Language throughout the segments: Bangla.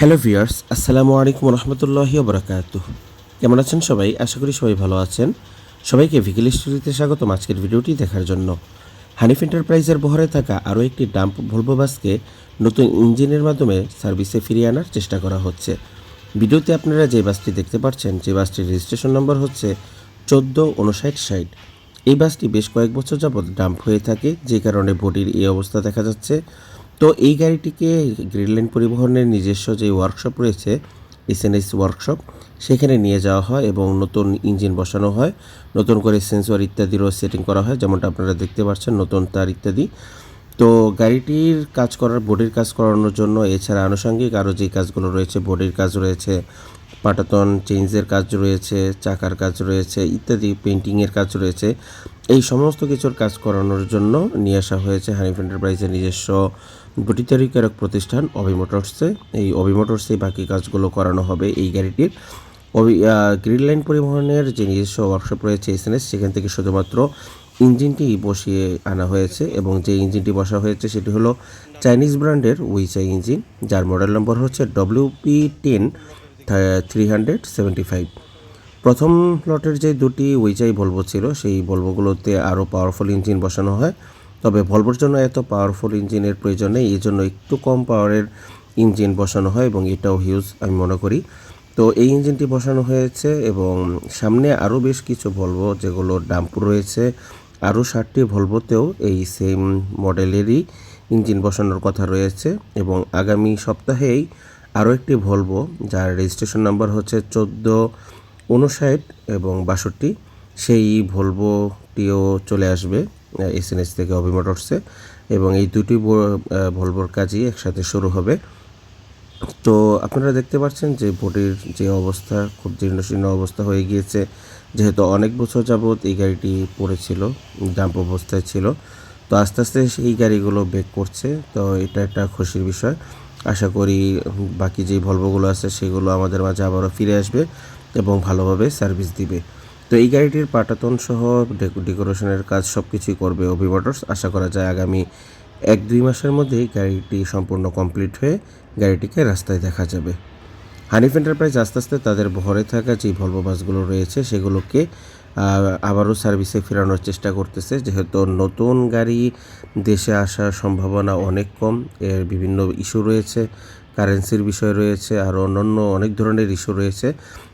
হ্যালো ভিউয়ার্স আসসালামু আলাইকুম রহমতুল্লাহি বরাকাত কেমন আছেন সবাই? আশা করি সবাই ভালো আছেন। সবাইকে ভিকেল স্টুডিওতে স্বাগতম আজকের ভিডিওটি দেখার জন্য। হানিফ এন্টারপ্রাইজের বহরে থাকা আরও একটি ডাম্প ভলভো বাসকে নতুন ইঞ্জিনের মাধ্যমে সার্ভিসে ফিরিয়ে আনার চেষ্টা করা হচ্ছে। ভিডিওতে আপনারা যে বাসটি দেখতে পাচ্ছেন, যে বাসটির রেজিস্ট্রেশন নম্বর হচ্ছে চোদ্দ, উনষাট, ষাট। এই বাসটি বেশ কয়েক বছর যাবৎ ডাম্প হয়ে থাকে, যে কারণে বডির এই অবস্থা দেখা যাচ্ছে। তো এই গাড়িটিকে গ্রিনল্যান্ড পরিবহনের নিজস্ব যে ওয়ার্কশপ রয়েছে এসএনএস ওয়ার্কশপ সেখানে নিয়ে যাওয়া হয় এবং নতুন ইঞ্জিন বসানো হয়, নতুন করে সেন্সর ইত্যাদিরও সেটিং করা হয়, যেমনটা আপনারা দেখতে পাচ্ছেন, নতুন তার ইত্যাদি। তো গাড়িটির কাজ করার বডির কাজ করানোর জন্য এছাড়া আনুষঙ্গিক আরও যে কাজগুলো রয়েছে বডির কাজ রয়েছে, পাটাতন চেঞ্জের কাজ রয়েছে, চাকার কাজ রয়েছে, ইত্যাদি পেন্টিংয়ের কাজ রয়েছে। এই সমস্ত কিছুর কাজ করানোর জন্য নিয়ে আসা হয়েছে হানিফ এন্টারপ্রাইজের নিজস্ব বটি তৈরিকারক প্রতিষ্ঠান, অভি মোটরসে। এই অভি মোটরসে বাকি কাজগুলো করানো হবে এই গাড়িটির। গ্রিন লাইন পরিবহনের যে নিজস্ব ওয়ার্কশপ রয়েছে এসএনএস সেখান থেকে শুধুমাত্র ইঞ্জিনটি বসিয়ে আনা হয়েছে এবং যে ইঞ্জিনটি বসা হয়েছে সেটি হলো চাইনিজ ব্র্যান্ডের উইচাই ইঞ্জিন যার মডেল নম্বর হচ্ছে WP ten three hundred seventy five প্রথম লটের যে দুটি উইচাই ভলভো ছিল, সেই ভলভোগুলোতে আরও পাওয়ারফুল ইঞ্জিন বসানো হয়। তবে ভলভোর জন্য এত পাওয়ারফুল ইঞ্জিনের প্রয়োজন নেই এই জন্য একটু কম পাওয়ারের ইঞ্জিন বসানো হয় এবং এটাও হিউজ আমি মনে করি। তো এই ইঞ্জিনটি বসানো হয়েছে এবং সামনে আরও বেশ কিছু ভলভো যেগুলো ডাম্প রয়েছে আরও ষাটটি ভলভোতেও এই সেম মডেলেরই ইঞ্জিন বসানোর কথা রয়েছে এবং আগামী সপ্তাহেই আরও একটি ভলভো যার রেজিস্ট্রেশন নাম্বার হচ্ছে চোদ্দ, উনষাট এবং বাষট্টি, সেই ভলভোটিও চলে আসবে এসএনএস থেকে অভি মোটরসে এবং এই দুটি ভলভোর কাজই একসাথে শুরু হবে। তো আপনারা দেখতে পাচ্ছেন যে বডির যে অবস্থা, খুব জীর্ণশীর্ণ অবস্থা হয়ে গিয়েছে। যেহেতু অনেক বছর যাবৎ এই গাড়িটি পড়েছিল, ডাম্প অবস্থায় ছিল, তো আস্তে আস্তে এই গাড়িগুলো বেক করছে। তো এটা একটা খুশির বিষয়। আশা করি বাকি যে ভলভোগুলো আছে, সেগুলো আমাদের মাঝে আবারও ফিরে আসবে এবং ভালোভাবে সার্ভিস দিবে। তো এই গাড়িটির পাটাতন সহ ডেকো- ডেকোরেশনের কাজ সব কিছুই করবে অভি আশা করা যায় আগামী এক দুই মাসের মধ্যেই গাড়িটি সম্পূর্ণ কমপ্লিট হয়ে গাড়িটিকে রাস্তায় দেখা যাবে। হানিফ এন্টারপ্রাইজ আস্তে আস্তে তাদের ভরে থাকা যে ভলভো বাসগুলো রয়েছে, সেগুলোকে আবারও সার্ভিসে ফেরানোর চেষ্টা করতেছে। যেহেতু নতুন গাড়ি দেশে আসার সম্ভাবনা অনেক কম, এর বিভিন্ন ইস্যু রয়েছে কারেন্সির বিষয় রয়েছে আর অন্যান্য অনেক ধরনের ইস্যু রয়েছে।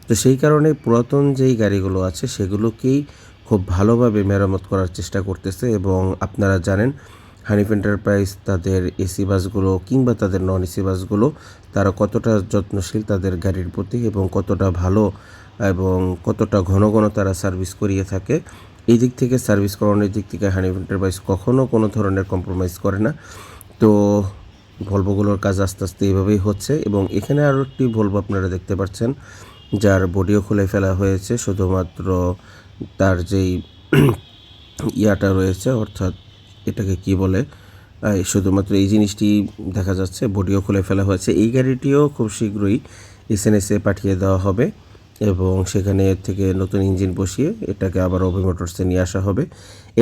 তো সেই কারণে পুরাতন যেই গাড়িগুলো আছে, সেগুলোকেই খুব ভালোভাবে মেরামত করার চেষ্টা করতেছে এবং আপনারা জানেন হানিফ এন্টারপ্রাইজ তাদের এসি বাসগুলো কিংবা তাদের নন এসি বাসগুলো, তারা কতটা যত্নশীল তাদের গাড়ির প্রতি এবং কতটা ভালো এবং কতটা ঘন ঘন তারা সার্ভিস করিয়ে থাকে। এই দিক থেকে সার্ভিস করানোর দিক থেকে হানিফ এন্টারপ্রাইজ কখনও কোনো ধরনের কম্প্রোমাইজ করে না। তো ভলভোগুলোর কাজ আস্তে আস্তে এইভাবেই হচ্ছে এবং এখানে আরও একটি ভলভো আপনারা দেখতে পাচ্ছেন, যার বডিও খুলে ফেলা হয়েছে, শুধুমাত্র তার যেই ইয়াটা রয়েছে, অর্থাৎ এটাকে কি বলে? শুধুমাত্র এই জিনিসটি দেখা যাচ্ছে, বডিও খুলে ফেলা হয়েছে। এই গাড়িটিও খুব শীঘ্রই এসএনএসে পাঠিয়ে দেওয়া হবে এবং সেখানে থেকে নতুন ইঞ্জিন বসিয়ে এটাকে আবার অভি মোটরসে নিয়ে আসা হবে।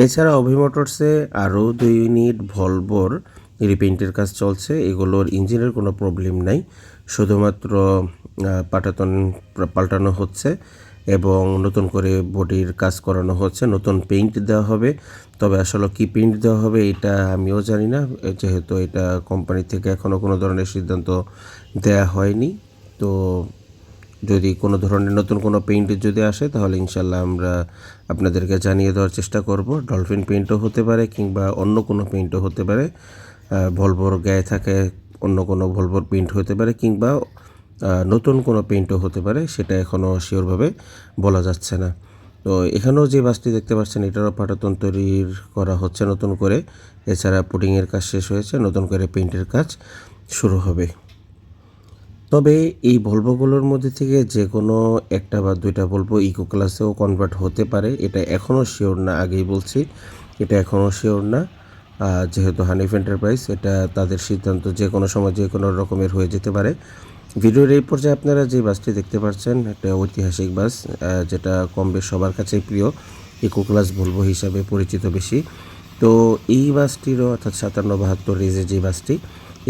এছাড়া অভি মোটরসে আরও দুই ইউনিট ভলভোর রিপেন্টের কাজ চলছে। এগুলোর ইঞ্জিনের কোনো প্রবলেম নাই। শুধুমাত্র পাটাতন পাল্টানো হচ্ছে। এবং নতুন করে বডির কাজ করানো হচ্ছে, নতুন পেইন্ট দেওয়া হবে। তবে আসলে কি পেইন্ট দেওয়া হবে এটা আমিও জানি না, যেহেতু এটা কোম্পানি থেকে এখনও কোনো ধরনের সিদ্ধান্ত দেয়া হয়নি। তো যদি কোনো ধরনের নতুন কোনো পেইন্ট যদি আসে, তাহলে ইনশাল্লাহ আমরা আপনাদেরকে জানিয়ে দেওয়ার চেষ্টা করব। ডলফিন পেইন্টও হতে পারে কিংবা অন্য কোনো পেইন্টও হতে পারে। ভলভোর গায়ে থাকে অন্য কোনো ভলভোর পেইন্ট হতে পারে কিংবা নতুন কোনো পেইন্টও হতে পারে, সেটা এখনও শিওরভাবে বলা যাচ্ছে না। তো এখানেও যে বাসটি দেখতে পাচ্ছেন, এটারও পাটাতন তৈরির করা হচ্ছে নতুন করে। এছাড়া পুডিংয়ের কাজ শেষ হয়েছে, নতুন করে পেইন্টের কাজ শুরু হবে। তবে এই ভলভোগুলোর মধ্যে থেকে যে কোনো একটা বা দুইটা ভলভো ইকো ক্লাসেও কনভার্ট হতে পারে, এটা এখনও শিওর না, আগেই বলছি, এটা এখনও শিওর না। যেহেতু হানিফ এন্টারপ্রাইজ এটা তাদের সিদ্ধান্ত যে কোনো সময় যে কোনো রকমের হয়ে যেতে পারে। ভিডিওর এই পর্যায়ে আপনারা যে বাসটি দেখতে পাচ্ছেন, একটা ঐতিহাসিক বাস যেটা কম বেশ সবার কাছেই প্রিয়, ইকো ক্লাস ভলভো হিসাবে পরিচিত বেশি। তো এই বাসটিরও অর্থাৎ সাতান্ন বাহাত্তর রেজের যে বাসটি,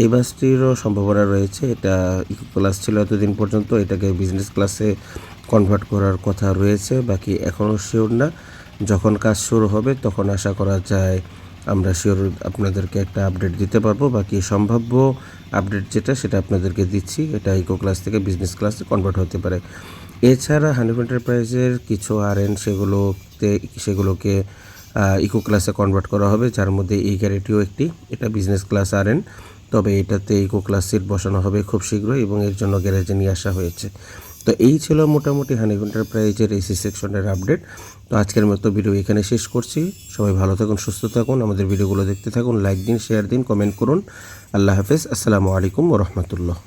এই বাসটিরও সম্ভাবনা রয়েছে। এটা ইকো ক্লাস ছিল এতদিন পর্যন্ত, এটাকে বিজনেস ক্লাসে কনভার্ট করার কথা রয়েছে, বাকি এখনও শিওর না। যখন কাজ শুরু হবে, তখন আশা করা যায় আমরা শিওর আপনাদেরকে একটা আপডেট দিতে পারব, বাকি সম্ভাব্য আপডেট যেটা সেটা আপনাদেরকে দিচ্ছি। এটা ইকো ক্লাস থেকে বিজনেস ক্লাসে কনভার্ট হতে পারে। এছাড়া হানিফ এন্টারপ্রাইজের কিছু আর এন সেগুলোতে, সেগুলোকে ইকো ক্লাসে কনভার্ট করা হবে, যার মধ্যে এই গাড়িটিও একটি। এটা বিজনেস ক্লাস আর এন তবে এটাতে ইকো ক্লাস সিট বসানো হবে খুব শীঘ্রই এবং এর জন্য গ্যারেজে নিয়ে আসা হয়েছে। তো এই ছিল মোটামুটি হানি এন্টারপ্রাইজের এসি সেকশনের আপডেট তো আজকের মতো ভিডিও এখানে শেষ করছি। সবাই ভালো থাকুন, সুস্থ থাকুন, আমাদের ভিডিওগুলো দেখতে থাকুন লাইক দিন শেয়ার দিন কমেন্ট করুন। আল্লাহ হাফেজ, আসসালামু আলাইকুম রহমতুল্লাহ।